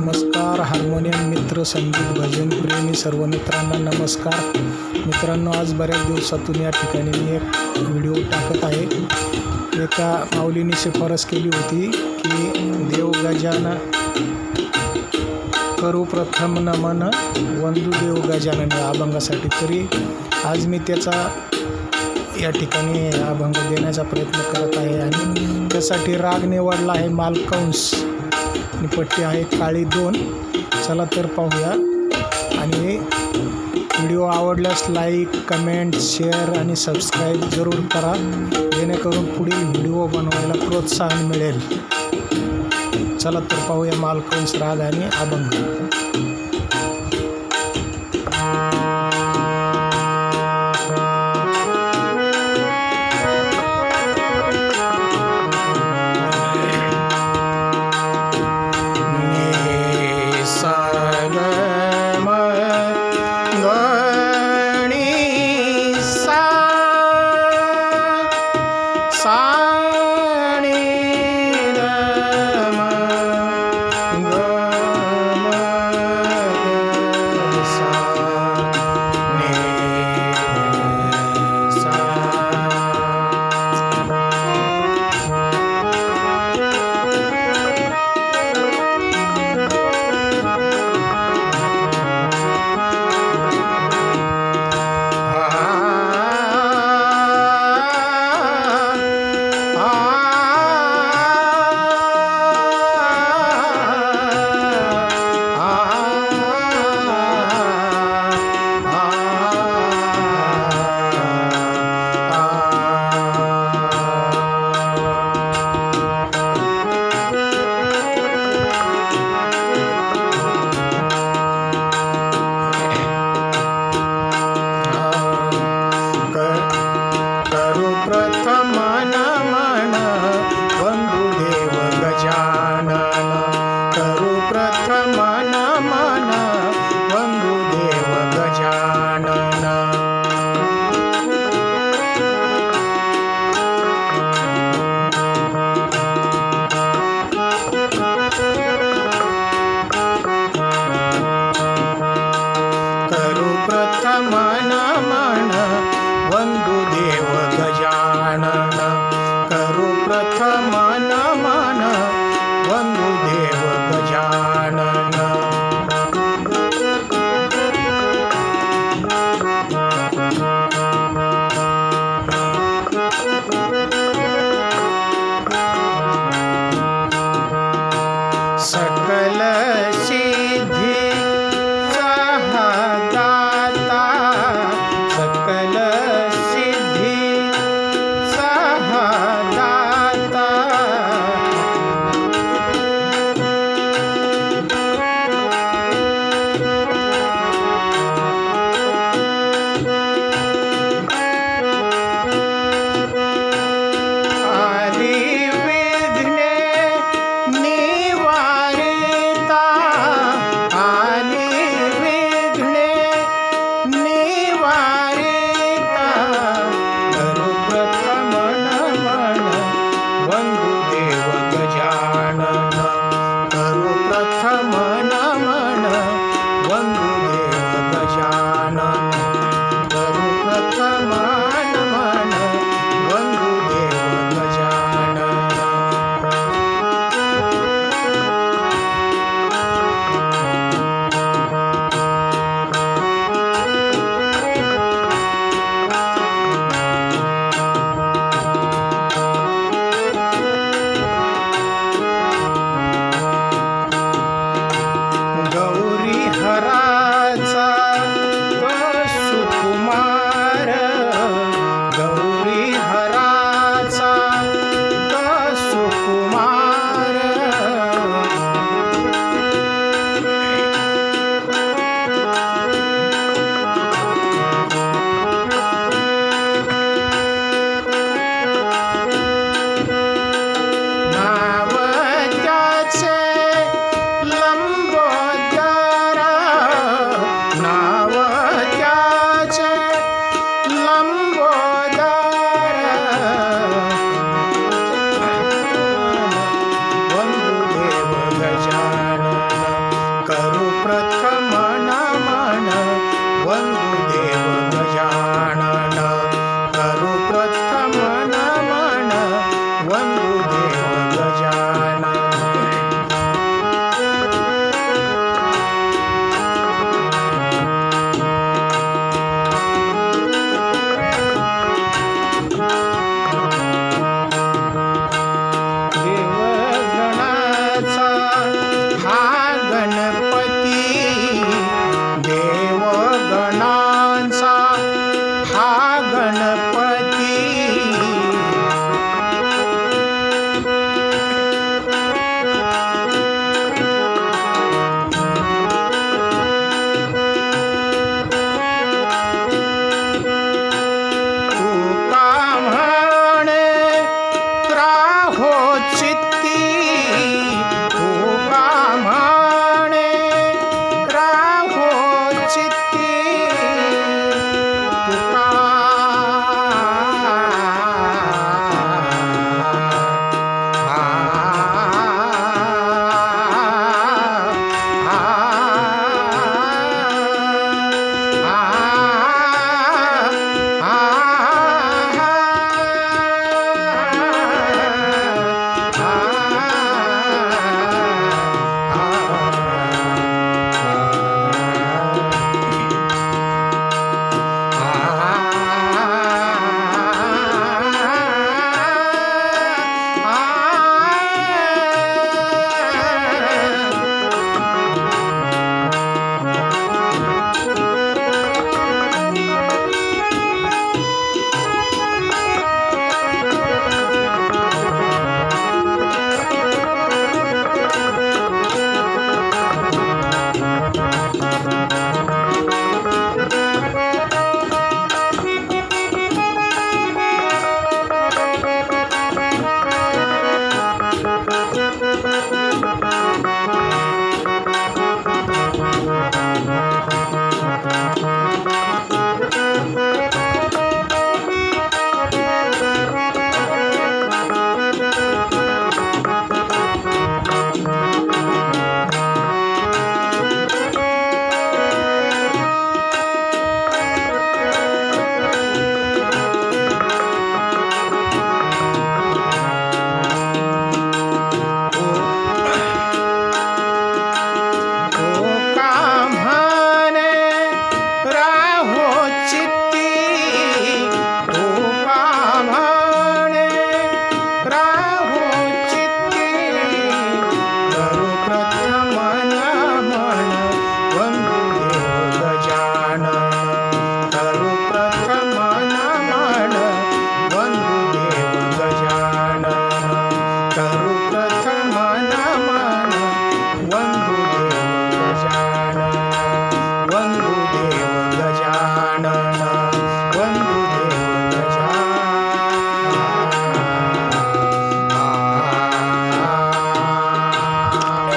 नमस्कार हार्मोनियम मित्र संगीत भजन प्रेमी सर्व मित्रांना नमस्कार. मित्रांनो आज बऱ्याच दिवसातून या ठिकाणी मी एक व्हिडिओ टाकत आहे. एका माऊलीने शिफारस केली होती की देव गजान करू प्रथम नमन वंदू देव गजानन या अभंगासाठी. तरी आज मी त्याचा या ठिकाणी अभंग देण्याचा प्रयत्न करत आहे आणि त्यासाठी राग निवडला आहे मालकंस. आणि पट्टी आहे काळी दोन. चला तर पाहूया. आणि व्हिडिओ आवडल्यास लाईक कमेंट शेअर आणि सबस्क्राईब जरूर करा. जेणेकरून पुढील व्हिडिओ बनवायला प्रोत्साहन मिळेल. चला तर पाहूया मालकंस राग आणि अभंग.